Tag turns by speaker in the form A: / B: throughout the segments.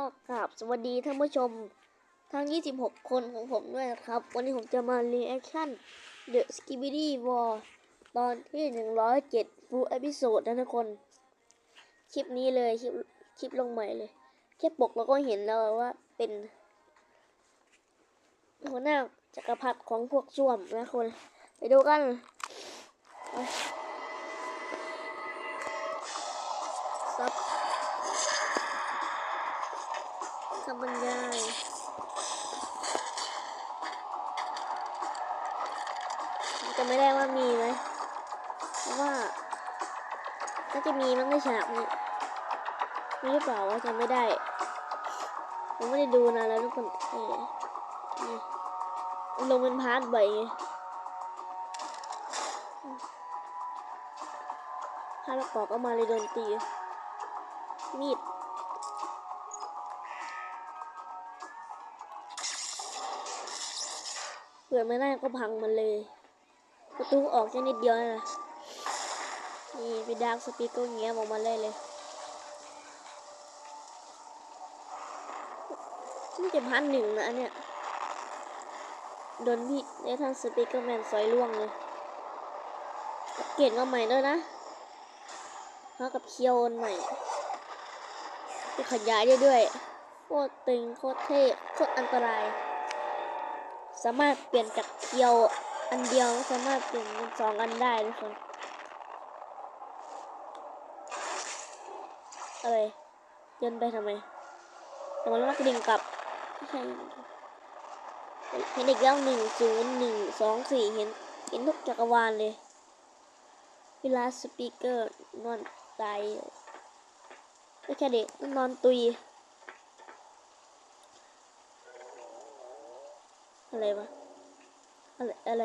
A: ก็กราบสวัสดีท่านผู้ชมทั้ง 26 คนของผมด้วยนะครับ วันนี้ผมจะมา reaction The Skibidi War ตอนที่ 107 full episode นะทุกคน คลิปนี้เลย คลิปคลิปลงใหม่เลย แค่ปกเราก็เห็นแล้วว่าเป็นหัวหน้าจักรพรรดิของพวกส้วมนะคน ไปดูกันซับ คำบรรยายจะไม่ได้ว่ามีไหมเพราะว่าน่าจะมีมั้งในฉากนี้มีหรือเปล่าวะจำไม่ได้ ผมไม่ได้ดูนานแล้วทุกคนเอ้ยนี่มันลงเป็นพาร์ทบ่อยไงพาร์ทประกอบก็มาเลยโดนตีมีด เปิดไม่ได้ก็พังมันเลย ประตูออกแค่นิดเดียวนะนี่ไปดาร์กสปีกเกอร์เงี้ยออกมาเลยเลยนี่จะพันหนึ่งนะเนี้ยโดนพี่ได้ทางสปีกเกอร์แมนซอยล่วงเลยเกตมาใหม่ด้วยนะเท่ากับเคียวอันใหม่ที่ขยายได้ด้วยโคตรตึงโคตรเท่โคตรอันตราย สามารถเปลี่ยนจากเคียวอันเดียวสามารถเปลี่ยนเป็นสองอันได้ทุกคนอะไรเดินไปทำไมแต่มันว่ากดิ่งกลับใช่เห็นอีกแล้วหนึ่งศูนย์หนึ่งสองสี่เห็นเห็นทุกจักรวาลเลยเวลาสปีกเกอร์นอนตายไม่แค่เด็กนอนตุย อะไรวะ อะไรอะไร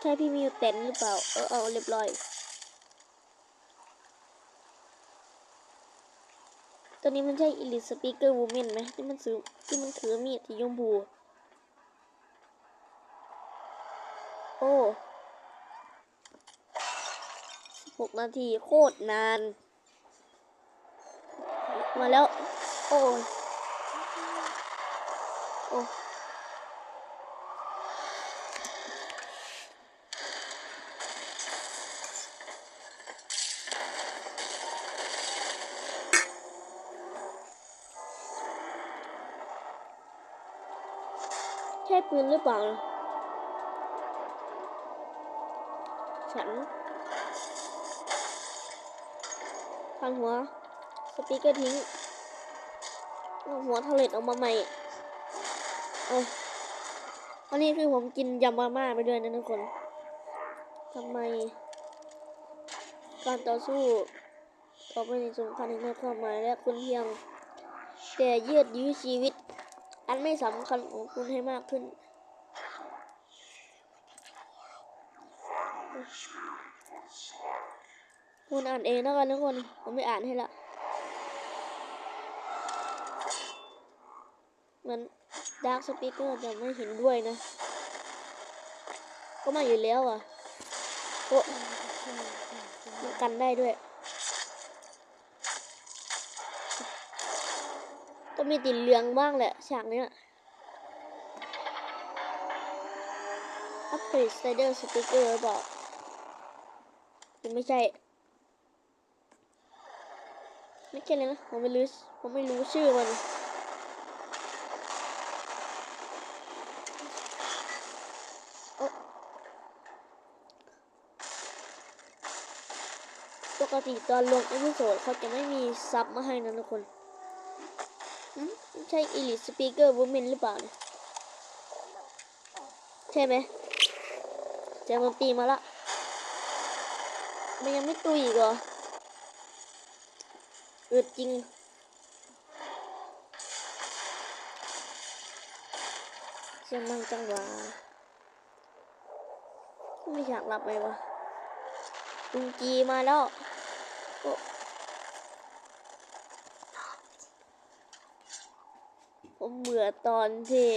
A: ใช่พี่มิวเต็นหรือเปล่า เออเอาเรียบร้อยตัวนี้มันใช่อิลิสปีกเกอร์วูแมนไหมที่มันซื้อที่มันถือมีดสีชมพูโอ้หกนาทีโคตรนาน มาแล้ว โอ้ โอ้ใช่ปืนหรือเปล่า ฉันพันหัว สปีกเกอร์ทิ้ง หัวทะเลออกมาใหม่ เอาอันนี้คือผมกินยำมาม่าไปด้วยนะทุกคนทำไม การต่อสู้ต่อไปในสงครามในความหมายและคุณเพียง แต่ยืดยื้อชีวิต อันไม่สำคัญของคุณให้มากขึ้นคุณอ่านเองแล้วกันทุกคนผมไม่อ่านให้ละเหมือน ดาร์ s สปีกเกอร์จะไม่เห็นด้วยนะ ก็มาอยู่แล้วอะโอ้มันกันได้ด้วยต้องมีติดเหลืองบ้างแหละฉากเนี้ยอัพเกรดสไลเดอร์สปีกเกอร์บอกยังไม่ใช่ไม่ใช่เลยนะผมไม่รู้ผมไม่รู้ชื่อมัน โอ๊ะป กติตอนลงเอพิโซดเขาจะไม่มีซับมาให้นะทุกคนอืมใช่อีลิสปีกเกอร์วูแมนหรือเปล่าเนี่ยใช่ไหมเจอมันตีมาละ มันยังไม่ตุยอีกเหรออึดจริงเสียงมังจังหวะไม่อยากหลับไหมวะลุงจีมาแล้วโอ้ ผมเบื่อตอนที่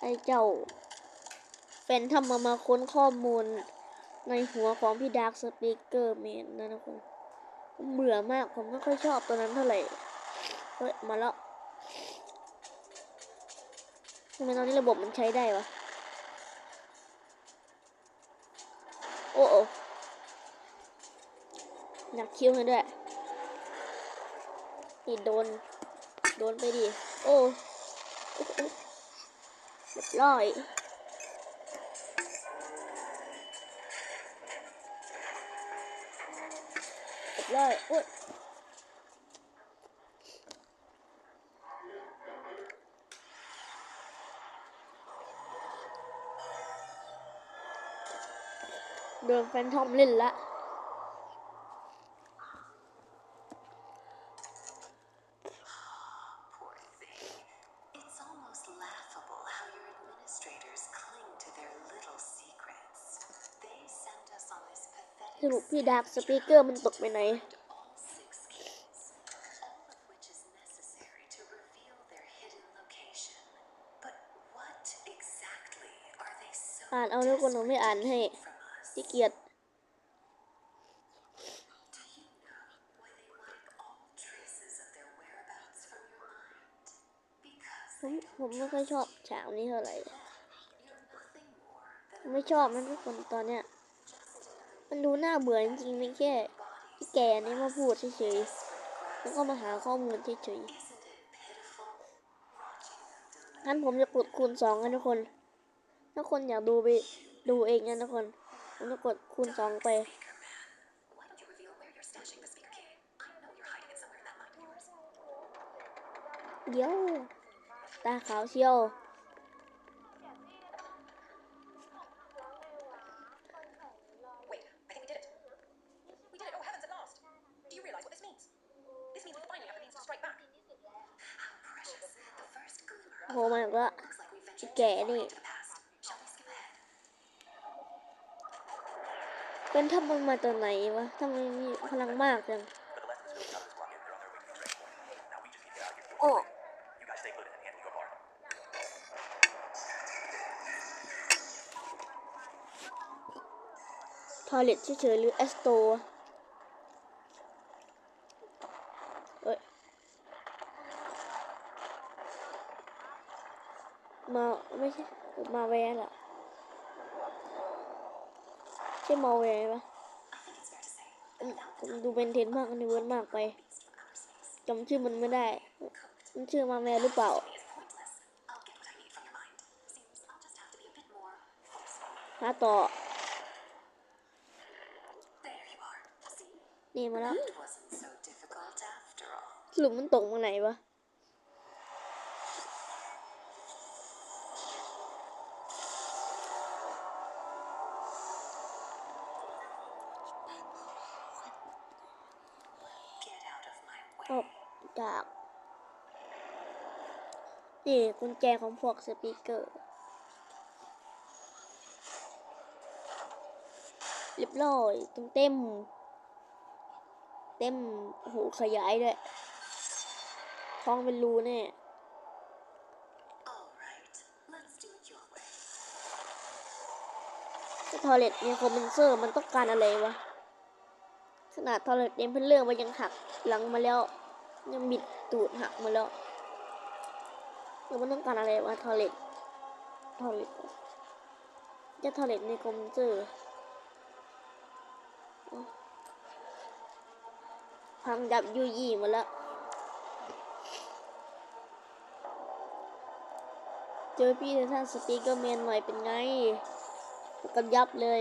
A: ไอ้เจ้าแฟนทำมามาค้นข้อมูลในหัวของพี่ดาร์คสปีกเกอร์แมนนะทุกคนผมเบื่อมากผมไม่ค่อยชอบตัวนั้นเท่าไหร่ เฮ้ย มาแล้วทำไมตอนนี้ระบบมันใช้ได้วะ โอ้โอหนักคิ้วให้ด้วยนี่โดน โดนไปดิโอ้โอ้โอ้เรียบร้อยเรียบร้อยโอ้ยโดนแฟนทอมเล่นละ รุปพี่ดาร์กสปีกเกอร์มันตกไปไหนอ่านเอาแล้วคนหนูไม่อ่านให้ที่เกียจผมผมไม่ค่อยชอบฉากนี้เท่าไหร่ ไม่ชอบมันทุกคนตอนเนี้ย มันดูน่าเบื่อจริงๆไม่แค่ที่แกนี่มาพูดเฉยๆแล้วก็มาหาข้อมูลเฉยๆงั้นผมจะกดคูณสองกันทุกคน ถ้าคนอยากดูไปดูเองนะทุกคน ผมจะกดคูณสองไปเดี๋ยวตาขาวเชียว
B: Wait, I think we did it. We did it. Oh, heavens, at last. Do you realize what this means? This means we finally have the means to strike back.
C: How precious. The first glimmer
A: โผล่มาอีกแล้ว
C: looks like we've ventured
A: แก
C: too far
A: นี่
C: into the past. Shall we skip ahead?
A: เป็นทำมันมาตัวไหนวะทำไมมีพลังมากจัง
D: But the lessons really out of this rocket. They're on their way to the train point. Now we just need to get out of here.
A: โอ้
D: You guys stay put and hand me your bar.
A: ทอเลตเฉยๆหรือแอสโตเอ้ย มาไม่ใช่มาแวร์อะใช่มาแวร์ปะดูเป็นเทนมากในเวิร์ดมากไปจำชื่อมันไม่ได้ มันชื่อมาแวร์หรือเปล่าหาต่อ นี่มาแล้วสรุปมันตกมาไหนวะ
C: of my
A: ออ
C: way.
A: กจากนี่กุญแจของพวกสปีกเกอร์เรียบร้อยเต็มเต็ม เต็มโอ้โหขยายด้วยท้องเป็นรูแน่
C: All right. Let's do it your way.
A: ถ้าทอร์เรตมีคอมเมนเซอร์มันต้องการอะไรวะ ขนาดทอร์เรตเอ็มเพลเลอร์มันยังหักหลังมาแล้ว ยังบิดตูดหักมาแล้วแล้วมันต้องการอะไรวะทอร์เรตทอร์เรตจะทอร์เรตในคอมเมนเซอร์พังดับยูยี่มดแล้วเจอพี่ท่านสปีกเกอร์แมนหน่อยเป็นไงกันยับเลย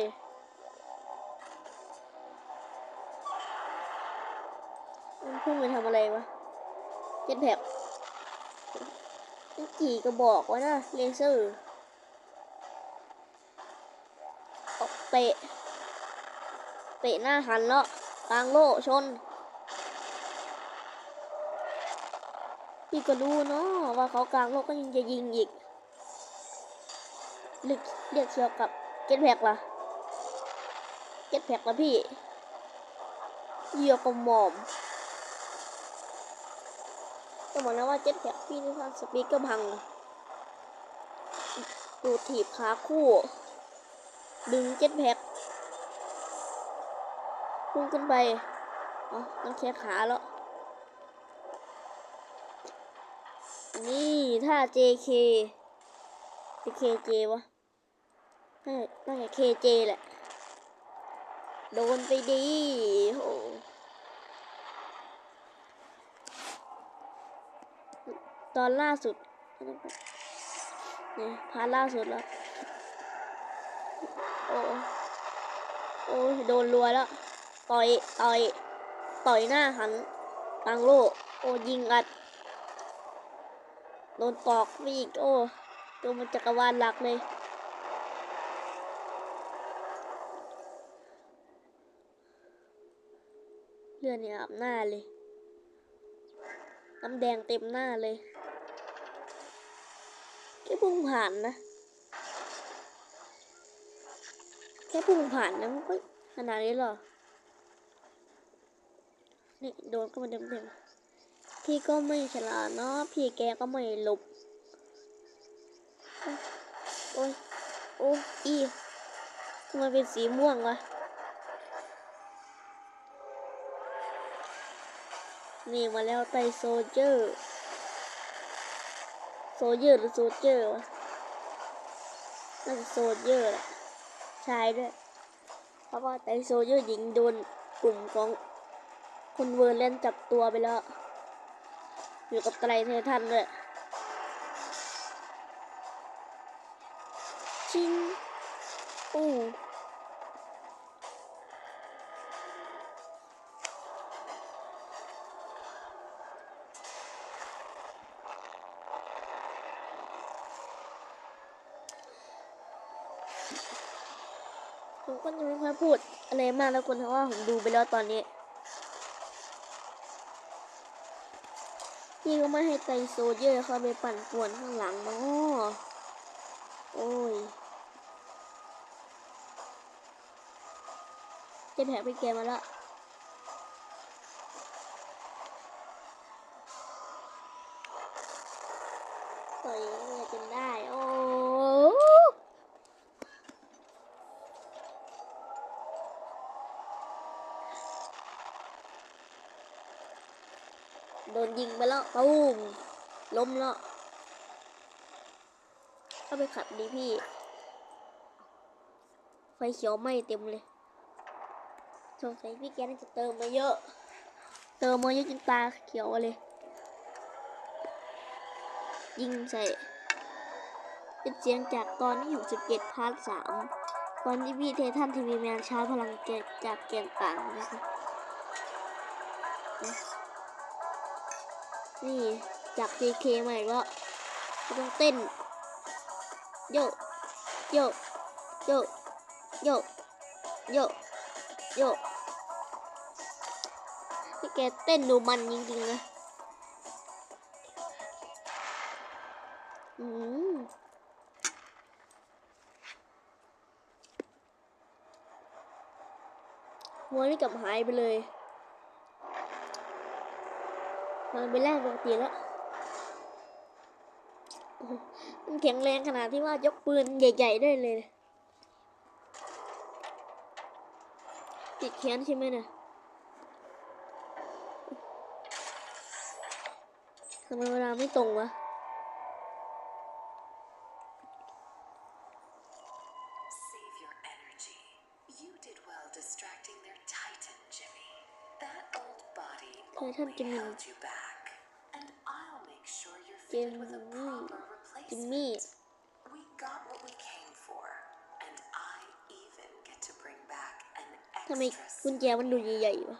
A: มันทำอะไรวะเจ็ตแพ็กนี่กี่กระบอกวะนะเลเซอร์ออกเตะเตะหน้าหันแล้วกลางโลชนพี่ก็รู้เนาะว่าเขากลางโลกก็ยังจะยิงอีกเรียกเรียกเชียวกับเจ็ตแพ็กล่ะเจ็ตแพ็กละพี่เยียบกับหมอม บอกนะว่าเจ็ตแพ็กพี่ที่ทางสปีกเกอร์พังดูถีบขาคู่ ดึงเจ็ตแพ็กพุ่งขึ้นไปอ๋อต้องแค่ขาแล้ว นี่ถ้า JK JKJ วะน่าน่าจะ KJ แหละ โดนไปดีโห ตอนล่าสุดนี่พาล่าสุดแล้ว โอ้โอ้ยโดนรัวแล้ว ต่อยต่อยต่อยหน้าหันตังโลโอ้ยิงอัด โดนตอกไปอีก โอ้ตัวมันจักรวาลหลักเลยเลือดเนี่ยอาบหน้าเลย น้ำแดงเต็มหน้าเลย แค่พุ่งผ่านนะแค่พุ่งผ่านนะมันก็ขนาดนี้หรอนี่โดนก็มาเต็มๆพี่ก็ไม่ฉลาดเนาะพี่แกก็ไม่หลบโอ้ยโอ้ยอีทำไมเป็นสีม่วงวะนี่มาแล้วไตโซเจอร์ เยอร์หรือโซเจอร์วะน่าจะโซเยอร์แหละชายด้วย เพราะว่าไตโซเยอร์หญิงโดนกลุ่มของคนเวอร์เลนจับตัวไปแล้ว อยู่กับไตรเททันด้วยชิงโอ้ ไม่ค่อยพูดอะไรมากแล้วคนเพราะว่าผมดูไปแล้วตอนนี้พี่ก็ไม่ให้ไตโซเยอร์เข้าไปปั่นป่วนข้างหลังเนาะโอ้ยเจะแผลไปแกมาแล้ว ต่อยเนี่ยจนได้ โอ้ โดนยิงไปแล้วตูมล้มแล้วเข้าไปขัดดีพี่ ไฟเขียวไหม้เต็มเลยสงสัยพี่แกน่าจะเติมมาเยอะ เติมมาเยอะจนตาเขียวเลย ยิงใส่เป็นเสียงจากตอนที่อยู่17พาร์ทสามตอนที่พี่เททันทีวีแมนชาร์จพลังแกจากแกนต่างนะคะ นี่จาก JK ใหม่ก็ต้องเต้น โยกโยกโยกโยกโยกโยกพี่แกเต้นดูมันจริงๆนะอืมหัวนี่กลับหายไปเลย มันเป็นแรกปกติแล้วมันแข็งแรงขนาดที่ว่ายกปืนใหญ่ ๆ ได้เลยติดแขนใช่ไหมเนี่ยทำไมเวลาไม่ตรงวะ
C: Save your energy. You did well distracting their titan, Jimmy. That old body
A: Titan
C: only
A: Jimmy.
C: held you back. And I'll make sure you're fitted with a
A: Jimmy.
C: proper
A: Jimmy.
C: replacement. We got what we came for. And I even get to bring back an
A: ทำไม
C: extra
A: กุญแจมันดูใหญ่ๆวะ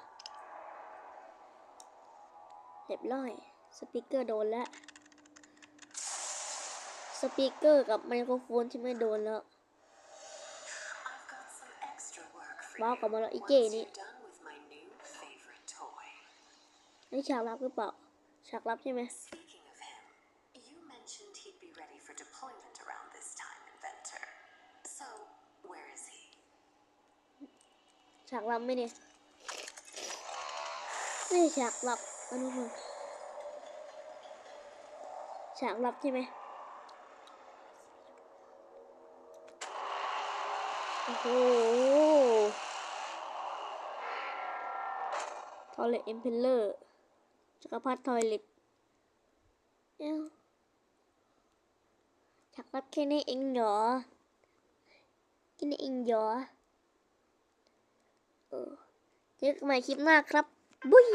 A: เรียบร้อย สปีกเกอร์โดนแล้ว สปีกเกอร์กับไมโครโฟนใช่ไหมโดนแล้ว
C: I've got some extra work for
A: ว้าว
C: you
A: กลับมาแล้วไอ้
C: once
A: เจ้นี่ นี่ฉากลับหรือเปล่าฉากลับใช่ไหม
C: Speaking of him, you mentioned he'd be ready for deployment around this time, Inventor. So, where is he?
A: ฉากลับไหมเนี่ยนี่ฉากลับอนุพงศ์ฉากลับใช่ไหมโอ้โหทอยเลตเอ็มเพลเลอร์ จักรพรรดิทอยเลตเอ้าจักรพรรดิแค่นี้เองเหรอแค่นี้เองเหรอเออเจอกันใหม่คลิปหน้าครับบุ้ย